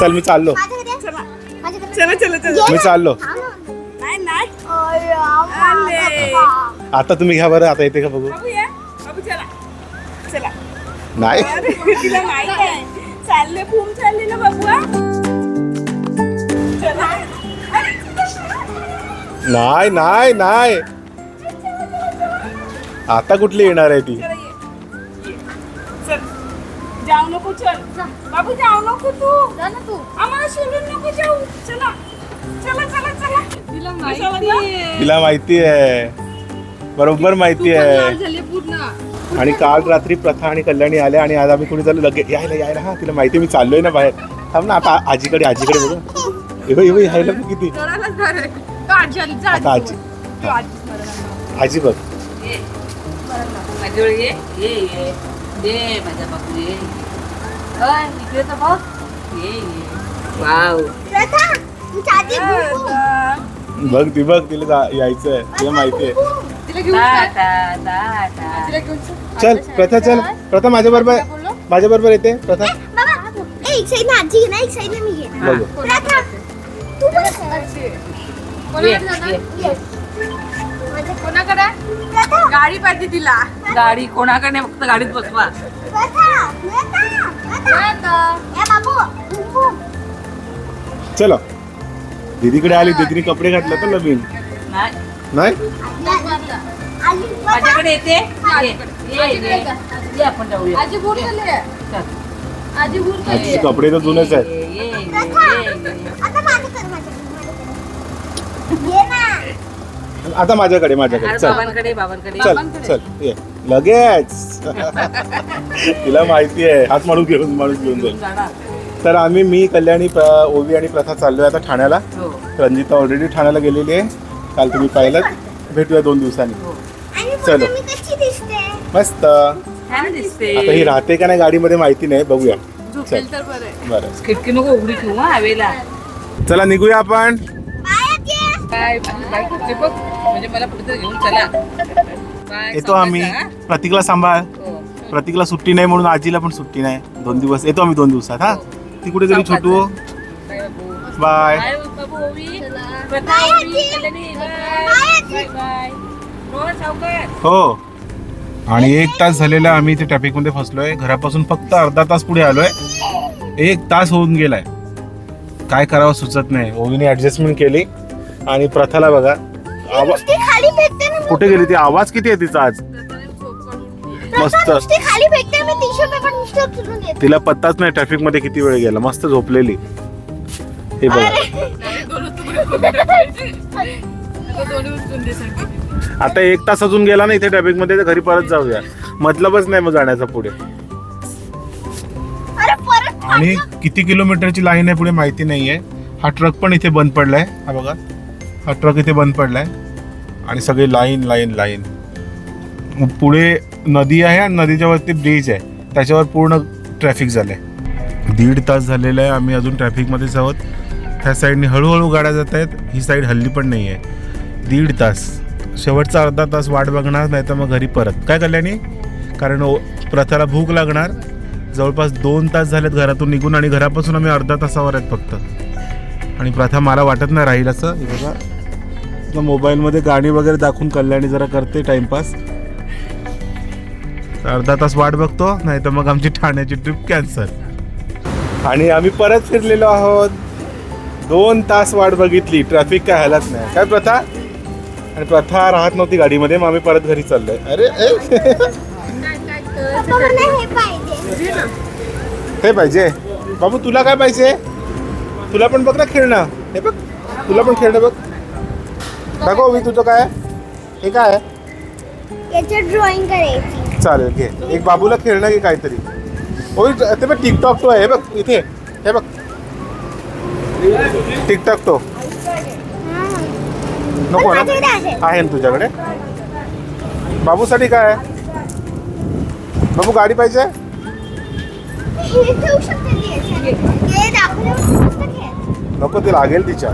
चल मी चाललो. चला माझ्याकडे चला चला. चला मी चाललो. नाही नाही. अरे, आले. आता तुम्ही घ्या बरं आता येते का बघू. नाही. चालले फुम चालले ना नाही नाही नाही. आता कुठली येणार आहे ती? जाऊ नको चल. बाबू जाऊ नको तू. जा ना तू. आम्हाला सोडून नको जाऊ. चला. चला चला चला. तिला माहिती तिला माहिती आहे. बरोबर माहिती आहे. झाले पूर्ण. आणि काल रात्री प्रथा आणि कल्याणी आल्या आणि आज आम्ही कुणी चालू लगे यायला यायला हा तिला माहिती आहे, मी चाललोय ना बाहेर. थांब ना आता आजीकडे आजीकडे बघू. एवढं एवढं यायला बघ किती. आता आजी. आजी. बघ. इकडे तर बघ ये ये. वाव. प्रथा तू. बघ ती बघ तिला जा- यायचं आहे तिला माहिती आहे तिला घेऊन टा जा. टा टा टा तिला घेऊन जा. चल प्रथा चल. प्रथा माझ्या बरोबर बोललो? माझ्या बरोबर येते प्रथा. बाबा ए, एक साईड आजी घे ना एक साईड मी घे बघू. प्रथा तू बघ आजी. ये कोणाकडे जाणार? ये. माझ्या- कोणाकडे? प्रथा गाडी पाहिजे तिला. गाडी कोणाकडे नाही, फक्त गाडीत बसवा. चलो. दीदीकडे आली दीदीने कपडे घातले तर नवीन. नाही. माझ्याकडे येते? ये आपण जाऊया. आजी भूर झाली आहे. चल. आजी भूर झाली आजीचे आहे. कपडे तर जुनेच आहेत. ये ना. आता माझ्याकडे माझ्याकडे. चल. बाबांकडे बाबांकडे. चल चल. ये. लगेच. तिला माहिती आहे. हात माणूस घेऊन माणूस घेऊन जाईल. तर आम्ही मी कल्याणी प्र- ओवी आणि प्रथा चाललोय आता ठाण्याला. हो. रंजिता ऑलरेडी ठाण्याला गेलेली आहे. काल तुम्ही पाहिलं भेटूया दोन दिवसांनी. हो. आणि चलो. पुन्हा मी कशी दिसते? मस्त. छान दिसते. आता ही राहते का नाही गाडीमध्ये माहिती नाही. बघूया. झोपेल तर बरं खिडकी नको उघडी ठेवू हा हवेला. चला निघूया आपण. बाय करते बघ. म्हणजे मला कुठेतरी घेऊन चला. येतो आम्ही. सांभाळता, प्रतीकला सांभाळ. हा? हो. प्रतीकला सुट्टी नाही म्हणून आजीला पण सुट्टी नाही. दोन दिवस. येतो आम्ही दोन दिवसात हा? ती कुठे गेली छोटू बाय बाबू. बाय. बाय बाबू ओवी. प्रथा बाय, ओवी, आजी. कल्याणी, बाय. बाय, आजी. Bye, bye. रोहन सावकार. हो. आणि एक तास झालेला आम्ही इथे ट्रॅफिकमध्ये फसलोय. घरापासून फक्त अर्धा तास पुढे आलोय. एक तास होऊन गेलाय. काय करावं सुचत नाही. ओवीने ऍडजस्टमेंट केली. आणि प्रथाला बघा. आवा नुसती खाली फेकते ना कुठे गेली ती? आवाज किती आहे तिचा आज? मस्त. प्रथा नुसती खाली फेकते मी टिश्यू पेपर नुसतं उचलून येते तिला पत्ताच नाही ट्रॅफिकमध्ये किती वेळ गेला. मस्त झोपलेली. हे बघा. आता एक तास अजून गेला ना इथे ट्रॅफिकमध्ये तर घरी परत जाऊया. मतलबच नाही मग जाण्याचा पुढे. अरे परत आणि किती किलोमीटरची लाईन आहे पुढे माहिती नाहीये. हा ट्रक पण इथे बंद पडलाय. हा बघा. हा ट्रक इथे बंद पडला आहे आणि सगळे लाईन लाईन लाईन. मग पुढे नदी आहे आणि नदीच्या वरती ब्रिज आहे. त्याच्यावर पूर्ण ट्रॅफिक झालं आहे दीड तास झालेला आहे. आम्ही अजून ट्रॅफिकमध्येच आहोत. ह्या साईडने हळूहळू गाड्या जात आहेत. ही साईड हल्ली पण नाही आहे दीड तास. शेवटचा अर्धा तास वाट बघणार नाही तर मग घरी परत. काय कल्याणी? कारण प्रथाला भूक लागणार. जवळपास दोन तास झालेत घरातून निघून आणि घरापासून आम्ही अर्धा तासावर आहेत फक्त. आणि प्रथा मला वाटत नाही राहील असं. हे बघा. मोबाईलमध्ये गाणी वगैरे दाखवून कल्याणी जरा करते टाइमपास. अर्धा तास वाट बघतो नाही तर मग आमची ठाण्याची ट्रिप कॅन्सल आणि आम्ही परत फिरलेलो आहोत. दोन तास वाट बघितली ट्रॅफिक काय हालत नाही. काय प्रथा? आणि प्रथा राहत नव्हती गाडीमध्ये मग आम्ही परत घरी चाललोय. अरे हे हे पाहिजे. बाबू तुला काय पाहिजे? तुला पण बघ ना खेळणं. हे बघ. तुला पण खेळणं बघ. दाखव मी तुझं काय आहे? हे काय याच्यात ड्रॉइंग करायची. चालेल घे. एक बाबूला खेळणं घे काहीतरी. होय ते बघ टिकटॉक तो आहे. हे बघ इथे. हे बघ. टिकटॉक तो. नको ना. आहे. ना तुझ्याकडे. बाबूसाठी काय बाबू गाडी पाहिजे? नको ते लागेल तिच्या.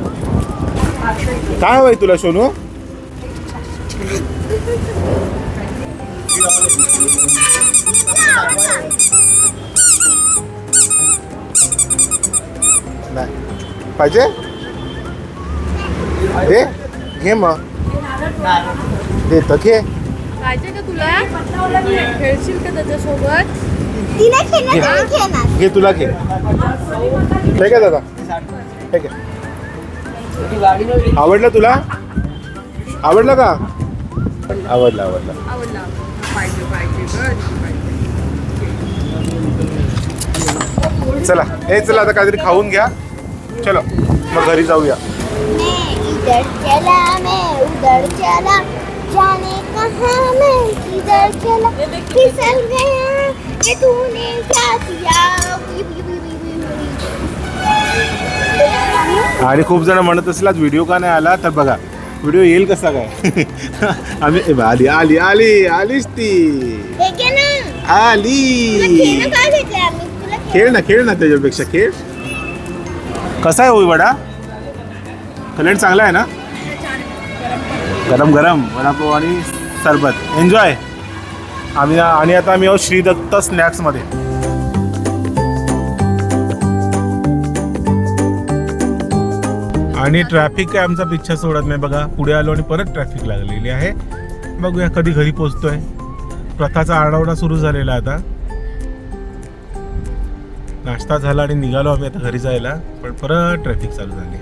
काय हवंय तुला सोनू? नाही. पाहिजे? दे. घे मग. दे तर घे. पाहिजे का तुला? खेळशील का त्याच्यासोबत? ती नाही खेळणार खेळणार. घे तुला घे. ठीक आहे दादा. ठीक आहे आवडलं तुला? आवडलं का? आवडलं आवडलं. चला हे चला आता काहीतरी खाऊन घ्या. चलो मग घरी जाऊया. मैं इधर चला मैं उधर चला जाने कहाँ मैं किधर चला? आणि खूप जण म्हणत असला व्हिडिओ का नाही आला? तर बघा व्हिडिओ येईल कसा काय? आम्ही आली आली आली आलीच ती. आली. खेळ ना खेळ ना त्याच्यापेक्षा खेळ. कसा आहे होई वडा? कलंट चांगला आहे ना? गरम गरम. वडापाव आणि सरबत. एन्जॉय आम्ही आणि आता आम्ही आहोत श्रीदत्त स्नॅक्समध्ये आणि ट्रॅफिक काय आमचा पिच्छा सोडत नाही बघा. पुढे आलो आणि परत ट्रॅफिक लागलेली आहे. बघूया कधी घरी पोचतोय प्रथाचा आरडाओरडा सुरू झालेला आहे आता. नाश्ता झाला आणि निघालो आम्ही आता घरी जायला. पण परत ट्रॅफिक चालू झाली.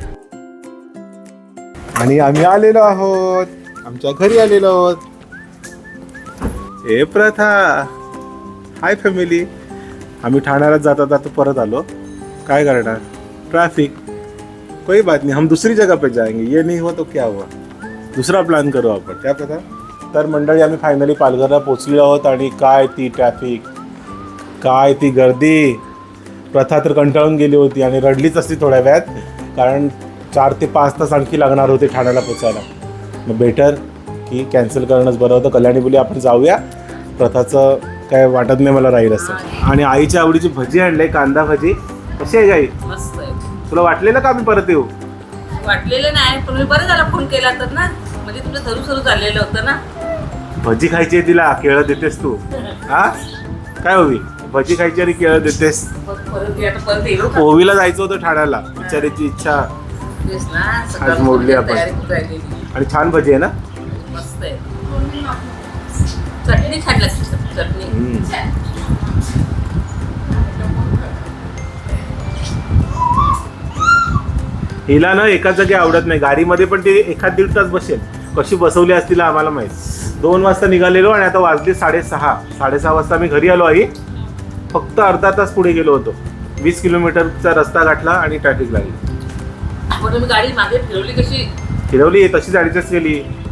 आणि आम्ही आलेलो आहोत. आमच्या घरी आलेलो आहोत. ए प्रथा. हाय फॅमिली आम्ही ठाण्याला जाता जाता परत आलो. काय करणार? ट्रॅफिक कोई बात नहीं. हम दूसरी जगह पे जाएंगे. ये नहीं हुआ तो क्या हुआ? दुसरा प्लॅन करू आपण. त्या प्रथा? तर मंडळी आम्ही फायनली पालघरला पोचलेलो आहोत आणि काय ती ट्रॅफिक काय ती गर्दी? प्रथा तर कंटाळून गेली होती आणि रडलीच असती थोड्या वेळात कारण चार ते पाच तास आणखी लागणार होते ठाण्याला पोचायला मग बेटर की कॅन्सल करणंच बरं होतं. कल्याणी बोली आपण जाऊया. प्रथाचं काय वाटत नाही मला राहील असं. आणि आईच्या आवडीची भजी आणले कांदा भजी. कशी आहे गाई? तुला वाटलेलं का आम्ही परत येऊ? वाटलेलं नाही पण मी बरं झाला फोन केला तर ना. म्हणजे तुला सरू चाललेलं होतं ना. भजी खायची आहे तिला केळं देतेस तू. हा? काय हवी भजी खायची आणि केळं देतेस? ओवीला जायचं होतं ठाण्याला. बिचारीची इच्छा. आज मोडली आपण. आणि छान भजी आहे ना? मस्त आहे. चटणी छान लागते चटणी. हिला ना एकाच जागी आवडत नाही. गाडीमध्ये पण ती एखाद दीड तास बसेल. कशी बसवली असतील आम्हाला माहीत. दोन वाजता निघालेलो आणि आता वाजली साडेसहा. साडेसहा वाजता मी घरी आलो आई. फक्त अर्धा तास पुढे गेलो होतो. वीस किलोमीटरचा रस्ता गाठला आणि ट्रॅफिक लागली. गाडी मागे फिरवली कशी? फिरवली तशीच ॲडजस्ट केली. क-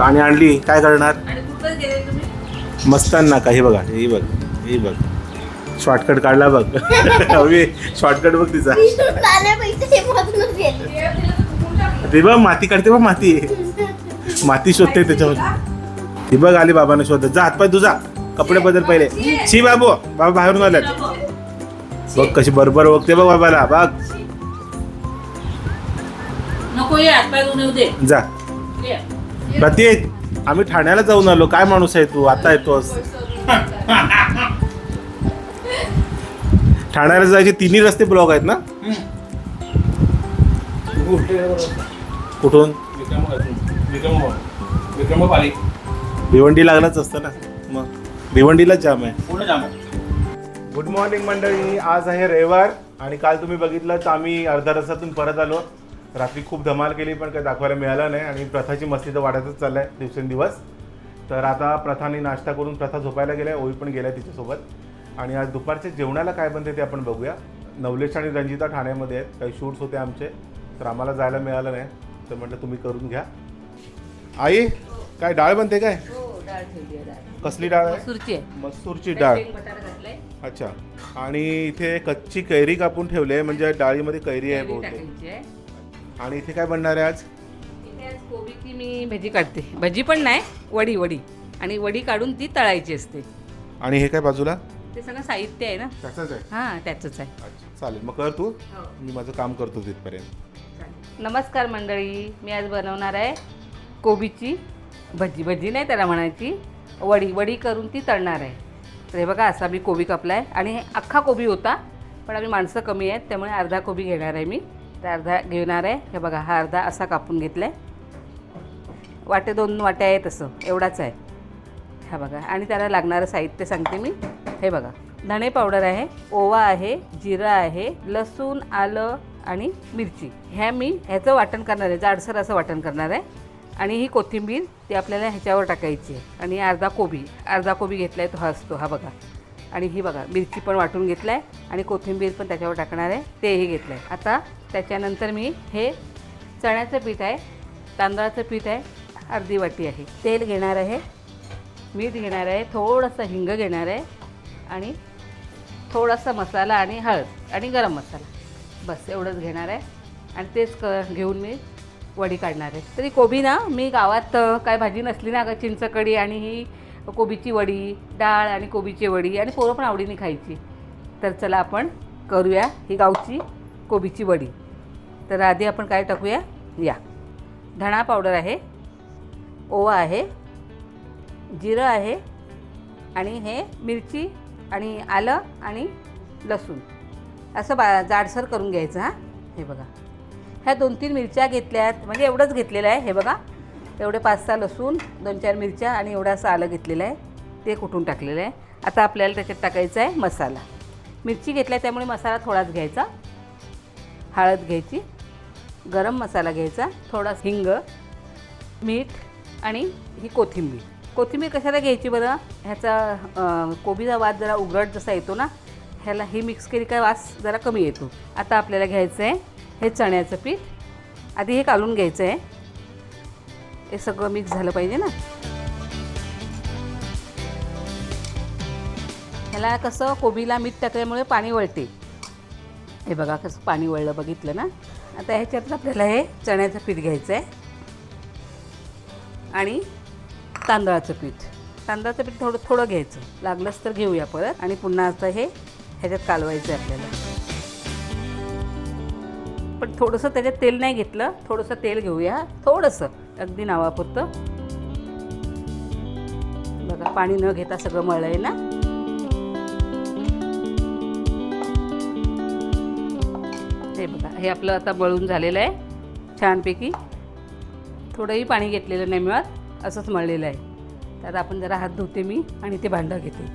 आणि आणली काय करणार? मस्तान का? हे बघा हे बघ हे बघ. शॉर्टकट काढला बघ. हवी शॉर्टकट बघ तिचा. ते बघ माती काढते बघ माती. माती शोधते त्याच्यावर ती बघ आली बाबांना शोधत. जा हातपाय तुझा. कपडे बदल पहिले. छी बाबू बाबा बाहेरून आल्यात. बघ कशी बरोबर बघते बघ बाबाला बघ. नको ये हातपाय धुवून येऊ दे. जा. ये. प्रतीक आम्ही ठाण्याला जाऊन आलो. काय माणूस आहे तू? आता येतोस. ठाण्याला जायचे तिन्ही रस्ते ब्लॉक आहेत ना? कुठून? भिवंडी लागलाच असतं ना. मग भिवंडीलाच जाम आहे. पूर्ण जाम आहे. गुड मॉर्निंग मंडळी. आज आहे रविवार आणि काल तुम्ही बघितलं तर आम्ही अर्ध्या रस्त्यातून परत आलो. रात्री खूप धमाल केली पण काही दाखवायला मिळालं नाही आणि प्रथाची मस्ती तर वाढतच चाललाय दिवसेंदिवस. तर आता प्रथाने नाश्ता करून प्रथा झोपायला गेलाय ओळी पण गेलाय तिच्यासोबत. आणि आज दुपारच्या जेवणाला काय बनते ते आपण बघूया. नवलेश आणि रंजिता ठाण्यामध्ये आहेत काही शूट्स होते आमचे तर आम्हाला जायला मिळालं नाही तर म्हटलं तुम्ही करून घ्या. आई काय डाळ बनते काय? हो आहे कसली डाळ आहे? मसूरची आहे. डाळ. अच्छा. आणि इथे कच्ची कैरी कापून ठेवली आहे म्हणजे डाळीमध्ये कैरी आहे बहुतेक. आहे. आणि इथे काय बनणार आहे आज? इथे आज कोबीची मी भजी काढते. भजी पण नाही वडी वडी. आणि वडी काढून ती तळायची असते. आणि हे काय बाजूला? ते सगळं साहित्य आहे ना? त्याचंच आहे? हां त्याचंच आहे. अच्छा चालेल. मग कर तू. हो. मी माझं काम करतो तिथपर्यंत. नमस्कार मंडळी. मी आज बनवणार आहे कोबीची भजी. भजी नाही त्याला म्हणायची. वडी वडी करून ती तळणार आहे. तर हे बघा असा मी कोबी कापला आहे आणि हे अख्खा कोबी होता पण आम्ही माणसं कमी आहेत त्यामुळे अर्धा कोबी घेणार आहे मी. तर अर्धा घेणार आहे. हे बघा हा अर्धा असा कापून घेतला आहे वाटे दोन वाट्या आहेत तसं एवढाच आहे. हा बघा आणि त्याला लागणारं साहित्य सांगते मी. हे बघा धणे पावडर आहे ओवा आहे जिरा आहे लसूण आलं आणि मिरची. ह्या मी ह्याचं वाटण करणार आहे जाडसर असं वाटण करणार आहे. आणि ही कोथिंबीर ती आपल्याला ह्याच्यावर टाकायची आहे. आणि अर्धा कोबी अर्धा कोबी घेतला आहे तो हा असतो हा बघा. आणि ही बघा मिरची पण वाटून घेतला आहे आणि कोथिंबीर पण त्याच्यावर टाकणार आहे तेही घेतलं आहे आता त्याच्यानंतर मी हे चण्याचं पीठ आहे तांदळाचं पीठ आहे अर्धी वाटी आहे. तेल घेणार आहे मीठ घेणार आहे थोडंसं हिंग घेणार आहे आणि थोडासा मसाला आणि हळद आणि गरम मसाला. बस एवढंच घेणार आहे. आणि तेच क घेऊन मी वडी काढणार आहे. तरी कोबी ना मी गावात काय भाजी नसली ना ग चिंचकडी आणि ही कोबीची वडी डाळ आणि कोबीची वडी आणि पोरं पण आवडीने खायची. तर चला आपण करूया ही गावची कोबीची वडी. तर आधी आपण काय टाकूया? या. धणा पावडर आहे ओवा आहे जिरं आहे आणि हे मिरची आणि आलं आणि लसूण. असं बा जाडसर करून घ्यायचं हां. हे बघा. ह्या दोन तीन मिरच्या घेतल्यात म्हणजे एवढंच घेतलेलं आहे हे बघा. एवढे पाच सहा लसूण दोन चार मिरच्या आणि एवढं असं आलं घेतलेलं आहे. ते कुठून टाकलेलं आहे? आता आपल्याला त्याच्यात टाकायचा आहे मसाला. मिरची घेतल्या त्यामुळे मसाला थोडाच घ्यायचा. हळद घ्यायची. गरम मसाला घ्यायचा. थोडा हिंग मीठ आणि ही कोथिंबीर. कोथिंबीर कशाला घ्यायची बरं? ह्याचा कोबीचा वास जरा उघड जसा येतो ना ह्याला ही मिक्स केली काय वास जरा कमी येतो. आता आपल्याला घ्यायचं आहे हे चण्याचं पीठ. आधी हे काढून घ्यायचं आहे हे सगळं मिक्स झालं पाहिजे ना. ह्याला कसं कोबीला मीठ टाकल्यामुळे पाणी वळते. हे बघा कसं पाणी वळलं बघितलं ना. आता ह्याच्यात आपल्याला हे चण्याचं पीठ घ्यायचं आहे आणि तांदळाचं पीठ. तांदळाचं पीठ थोडं थोडं घ्यायचं. लागलंच तर घेऊया परत. आणि पुन्हा आता हे ह्याच्यात कालवायचं आहे आपल्याला. पण थोडंसं त्याच्यात तेल नाही घेतलं. थोडंसं तेल घेऊया. थोडंसं. अगदी नावापुरतं. बघा पाणी न घेता सगळं मळलं आहे ना? हे बघा हे आपलं आता मळून झालेलं आहे छानपैकी. थोडंही पाणी घेतलेलं नाही मिळत असंच मळलेलं आहे. तर आपण जरा हात धुते मी आणि ते भांडं घेते.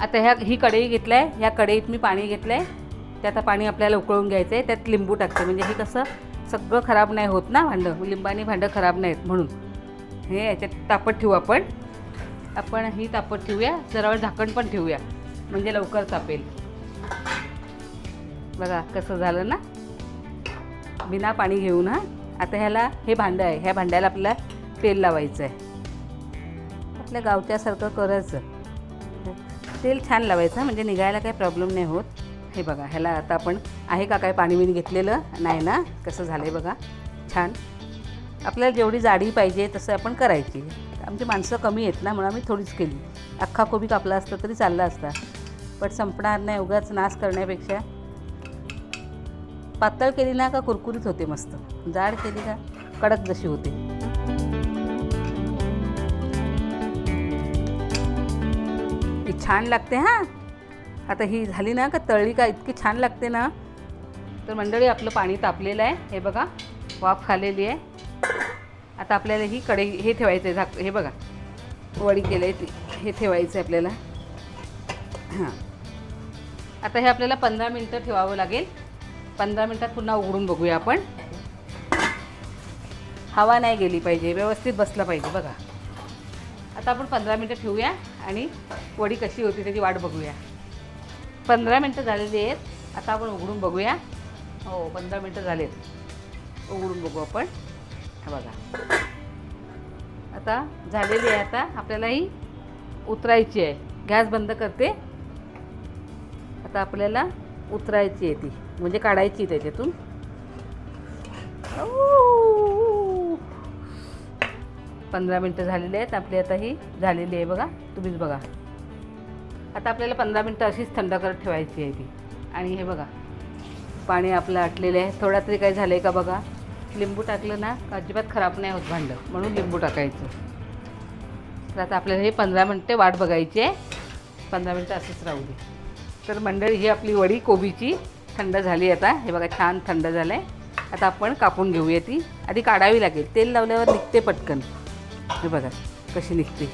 आता ह्या ही कढई घेतलं आहे ह्या कढईत मी पाणी घेतलं आहे ते आता पाणी आपल्याला उकळून घ्यायचं आहे त्यात लिंबू टाकते. म्हणजे हे कसं सगळं खराब नाही होत ना भांडं? लिंबाने भांडं खराब नाहीत म्हणून. हे याच्यात तापत ठेवू आपण. आपण ही तापत ठेवूया. जरा वेळ झाकण पण ठेवूया. म्हणजे लवकर तापेल. बघा कसं झालं ना? बिना पाणी घेऊन हां. आता ह्याला हे भांडं आहे. ह्या भांड्याला आपल्याला तेल लावायचं आहे आपल्या गावच्यासारखं करायचं. तेल छान लावायचं म्हणजे निघायला काही प्रॉब्लेम नाही होत. हे बघा ह्याला आता आपण आहे का काय पाणी बिणी घेतलेलं? नाही ना? कसं झालं आहे बघा. छान. आपल्याला जेवढी जाडी पाहिजे तसं आपण करायची. आमची माणसं कमी आहेत ना म्हणून आम्ही थोडीच केली. अख्खा कोबी कापला असता तरी चालला असता. पण संपणार नाही उगाच नाश करण्यापेक्षा. पातळ केली ना का कुरकुरीत होते मस्त. जाड केली का कडक जशी होते. ती छान लागते हां? आता ही झाली ना का तळली का इतकी छान लागते ना? तर मंडळी आपलं पाणी तापलेलं आहे. हे बघा वाफ खालेली आहे. आता आपल्याला ही कढई हे ठेवायचं आहे झाक हे बघा. वडी केलं आहे ती. हे ठेवायचं आहे आपल्याला. हां. आता हे आपल्याला पंधरा मिनटं ठेवावं लागेल. पंधरा मिनटात पुन्हा उघडून बघूया आपण. हवा नाही गेली पाहिजे व्यवस्थित बसला पाहिजे बघा. आता आपण पंधरा मिनटं ठेवूया आणि वडी कशी होती त्याची वाट बघूया. पंधरा मिनटं झालेली आहेत. आता आपण उघडून बघूया. हो पंधरा मिनटं झालेत. उघडून बघू आपण. हा बघा. आता झालेली आहे आता. आपल्याला ही उतरायची आहे. गॅस बंद करते. आता आपल्याला उतरायची आहे ती. म्हणजे काढायची त्याच्यातून. पंधरा मिनटं झालेली आहेत. आपली आता ही झालेली आहे बघा. तुम्हीच बघा. आता आपल्याला पंधरा मिनटं अशीच थंड करत ठेवायची आहे ती. आणि हे बघा पाणी आपलं आटलेलं आहे. थोडा तरी काय झालं आहे का बघा? लिंबू टाकलं ना अजिबात खराब नाही होत भांडं. म्हणून लिंबू टाकायचं. तर आता आपल्याला हे पंधरा मिनटं वाट बघायची आहे. पंधरा मिनटं असंच राहू दे. तर मंडळी ही आपली वडी कोबीची थंड झाली आता. हे बघा छान थंड झालं आहे आता आपण कापून घेऊया ती. आधी काढावी लागेल. तेल लावल्यावर निघते पटकन. हे बघा कशी निघते.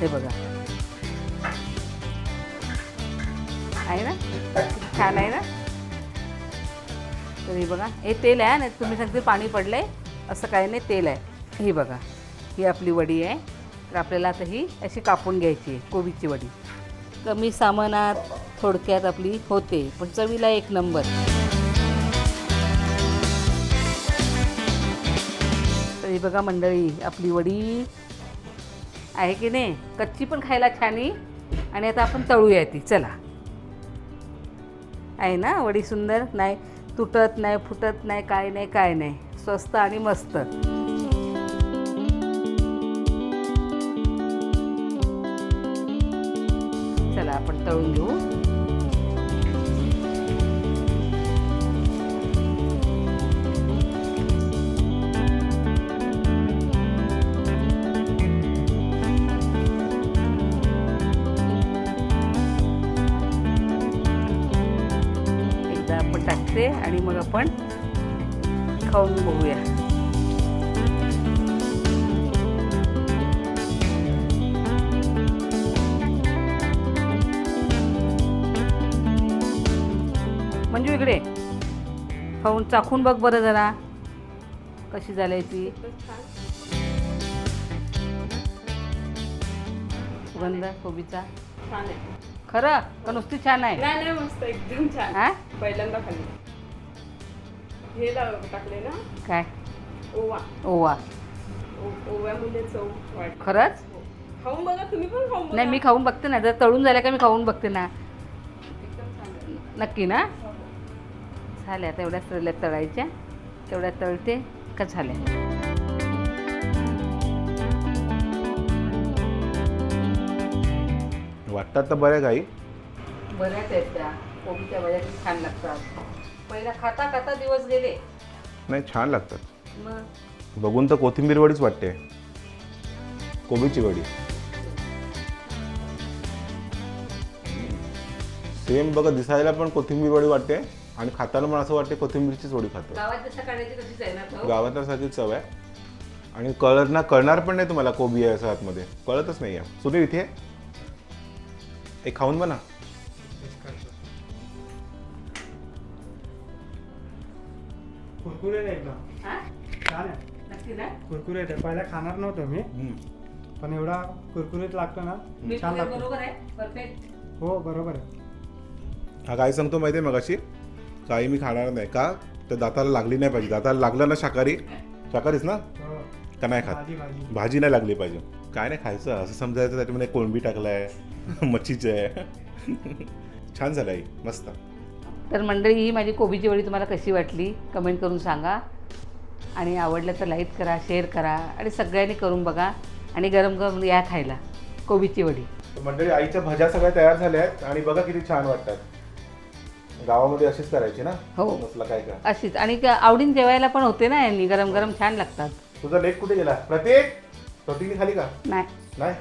हे बघा. आहे ना? छान आहे ना? तर हे बघा. हे तेल आहे ना तुम्ही सांगते पाणी आहे असं काही नाही तेल आहे. ही बघा. ही आपली वडी आहे. तर आपल्याला आता ही अशी कापून घ्यायची आहे कोबीची वडी. कमी सामानात थोडक्यात आपली होते. पण चवीला एक नंबर. तर ही बघा मंडळी आपली वडी आहे की नाही? कच्ची पण खायला छान आणि आता आपण तळूया ती. चला. आहे ना? वडी सुंदर? नाही. तुटत नाही फुटत नाही काय नाही काय नाही. स्वस्त आणि मस्त. चला आपण तळून घेऊ. आपण खाऊन बघूया. मंजू इकडे. खाऊन चाखून बघ बरं जरा. कशी झाली ती? सुगंध कोबीचा. खरं? का नुसती छान आहे? नाही नाही मस्त. एकदम छान. पहिल्यांदा खाल्ली. हे टाकले ना? काय? ओवा. ओवा. ओव्यामध्ये चव वाट खरंच? खाऊन बघा तुम्ही पण खाऊन नाही मी खाऊन बघते ना. जर तळून झाल्या का मी खाऊन बघते ना. एकदम छान आहे. नक्की ना? झाल्या तेवढ्याच तळल्या तळायच्या. तेवढ्या तळते का झाल्या? वाटतात तर बऱ्या काही बऱ्याच आहेत त्या. कोबीच्या किती छान लागतात. पहिला खाता खाता दिवस गेले. नाही छान लागतात. मग? बघून तर कोथिंबीर वडीच वाटते. कोबीची वडी. सेम बघा दिसायला पण कोथिंबीर वडी वाटते आणि खाताना पण असं वाटते कोथिंबीरचीच वडी खातो. गावात जसं काढायची तशीच आहे ना चव? गावात सारखी चव आहे. आणि कळत ना कळणार पण नाही तुम्हाला कोबी आहे असं आतमध्ये. कळतच नाही आहे. सुनील इथे आहे? एक खाऊन बना. कुरकुरीत आहे एकदम हा? छान आहे नक्की ना? कुरकुरीत आहे पहिला खाणार नव्हतो मी. पण एवढा कुरकुरीत लागतो ना छान लागतो. बरोबर आहे परफेक्ट हो बरोबर आहे. हा काय सांगतो माहिती आहे मगाशी? काही मी खाणार नाही. का? तर दाताला लागली नाही पाहिजे. दाताला लागलं ना शाकाहारी? शाकाहारीच ना? हो. का नाही खात? भाजी भाजी. भाजी नाही लागली पाहिजे. काय नाही खायचं. असं समजायचं त्याच्यामध्ये कोळंबी टाकलाय मच्छीचं. आहे छान झालं आई. मस्त. तर मंडळी ही माझी कोबीची वडी तुम्हाला कशी वाटली? कमेंट करून सांगा. आणि आवडलं तर लाईक करा शेअर करा आणि सगळ्यांनी करून बघा आणि गरम गरम या खायला कोबीची वडी. मंडळी आईच्या भाज्या सगळ्या तयार झाल्या आहेत आणि बघा किती छान वाटतात. गावामध्ये अशीच करायची ना? हो. काय का? अशीच. आणि आवडीन जेवायला पण होते ना यांनी गरम गरम छान लागतात. तुझा लेख कुठे गेला? प्रत्येक रोटीने खाली का? नाही. नाही?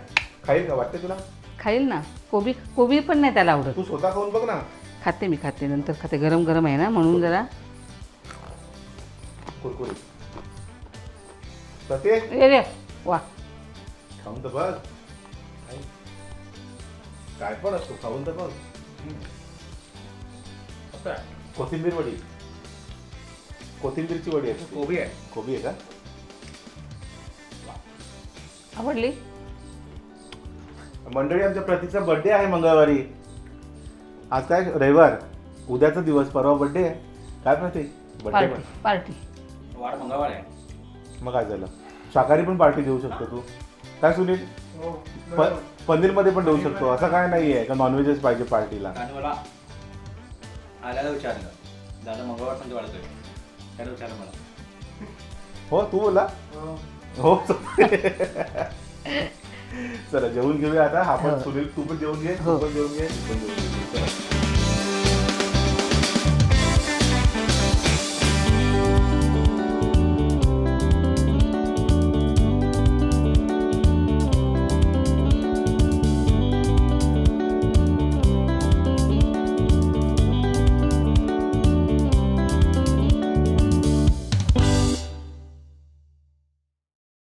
खाईल का? वाटते तुला? खाईल ना. कोबी कोबी पण नाही त्याला आवडत. तू स्वतः खाऊन बघ ना. खाते मी खाते. नंतर खाते. गरम गरम आहे ना म्हणून जरा. ए रे वा. खाऊन तर बघ. काय पण असतो खाऊन तर बघ. कोथिंबीर वडी. कोथिंबीरची वडी आहे. कोबी आहे. कोबी आहे का? आवडली? मंडळी आमच्या प्रतीकचा बर्थडे आहे मंगळवारी. आज काय? रविवार. उद्याचा दिवस. परवा बर्थडे आहे. काय प्रतीक बर्थडे पार्टी पार्टी. वाढ मंगळवार आहे. मग काय झालं? शाकाहारी पण पार्टी देऊ शकतो तू. काय सुनील? हो प- पनीरमध्ये पण देऊ शकतो. असं काय नाही आहे का नॉनव्हेजच पाहिजे पार्टीला? आणि मला आल्याला विचारलं. दादा मंगळवार पण वाढतोय. त्याला विचारलं मला. हो तू बोला. हो. हो. चला जेवून घेऊया आता हा पण हो. सुनील तू पण जेवून घे हो. तू पण जेवून घे तू पण जेवून घे.